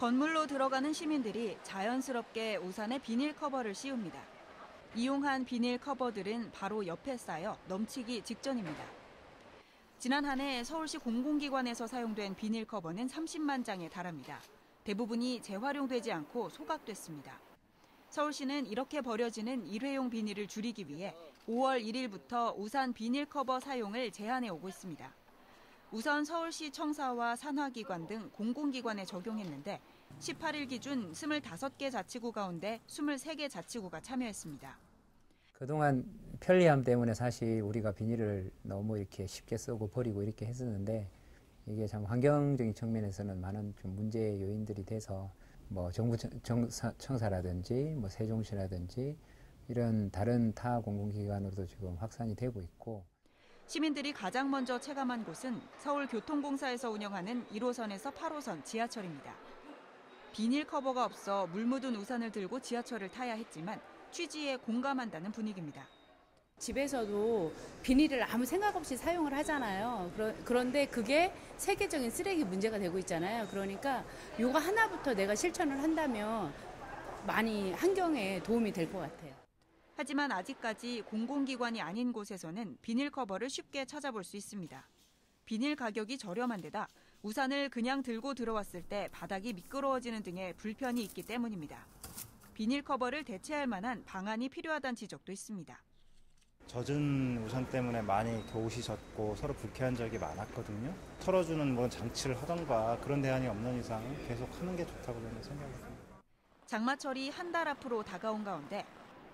건물로 들어가는 시민들이 자연스럽게 우산에 비닐 커버를 씌웁니다. 이용한 비닐 커버들은 바로 옆에 쌓여 넘치기 직전입니다. 지난 한 해 서울시 공공기관에서 사용된 비닐 커버는 30만 장에 달합니다. 대부분이 재활용되지 않고 소각됐습니다. 서울시는 이렇게 버려지는 일회용 비닐을 줄이기 위해 5월 1일부터 우산 비닐 커버 사용을 제한해 오고 있습니다. 우선 서울시 청사와 산하기관 등 공공기관에 적용했는데 18일 기준 25개 자치구 가운데 23개 자치구가 참여했습니다. 그동안 편리함 때문에 사실 우리가 비닐을 너무 이렇게 쉽게 쓰고 버리고 이렇게 했었는데 이게 참 환경적인 측면에서는 많은 좀 문제 요인들이 돼서 뭐 정부 청사, 청사라든지 뭐 세종시라든지 이런 다른 타 공공기관으로도 지금 확산이 되고 있고 시민들이 가장 먼저 체감한 곳은 서울교통공사에서 운영하는 1호선에서 8호선 지하철입니다. 비닐 커버가 없어 물 묻은 우산을 들고 지하철을 타야 했지만 취지에 공감한다는 분위기입니다. 집에서도 비닐을 아무 생각 없이 사용을 하잖아요. 그런데 그게 세계적인 쓰레기 문제가 되고 있잖아요. 그러니까 요거 하나부터 내가 실천을 한다면 많이 환경에 도움이 될 것 같아요. 하지만 아직까지 공공기관이 아닌 곳에서는 비닐 커버를 쉽게 찾아볼 수 있습니다. 비닐 가격이 저렴한 데다 우산을 그냥 들고 들어왔을 때 바닥이 미끄러워지는 등의 불편이 있기 때문입니다. 비닐 커버를 대체할 만한 방안이 필요하다는 지적도 있습니다. 젖은 우산 때문에 많이 겨우시 젖고 서로 불쾌한 적이 많았거든요. 털어주는 뭐 장치를 하던가 그런 대안이 없는 이상 계속 하는 게 좋다고 저는 생각합니다. 장마철이 한 달 앞으로 다가온 가운데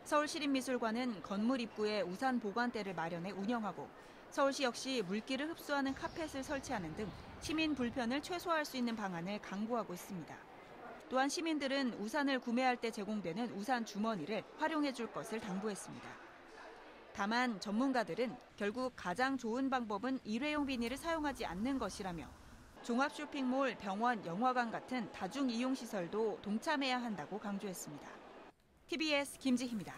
서울시립미술관은 건물 입구에 우산 보관대를 마련해 운영하고 서울시 역시 물기를 흡수하는 카펫을 설치하는 등 시민 불편을 최소화할 수 있는 방안을 강구하고 있습니다. 또한 시민들은 우산을 구매할 때 제공되는 우산 주머니를 활용해 줄 것을 당부했습니다. 다만 전문가들은 결국 가장 좋은 방법은 일회용 비닐을 사용하지 않는 것이라며 종합 쇼핑몰, 병원, 영화관 같은 다중 이용 시설도 동참해야 한다고 강조했습니다. TBS 김지희입니다.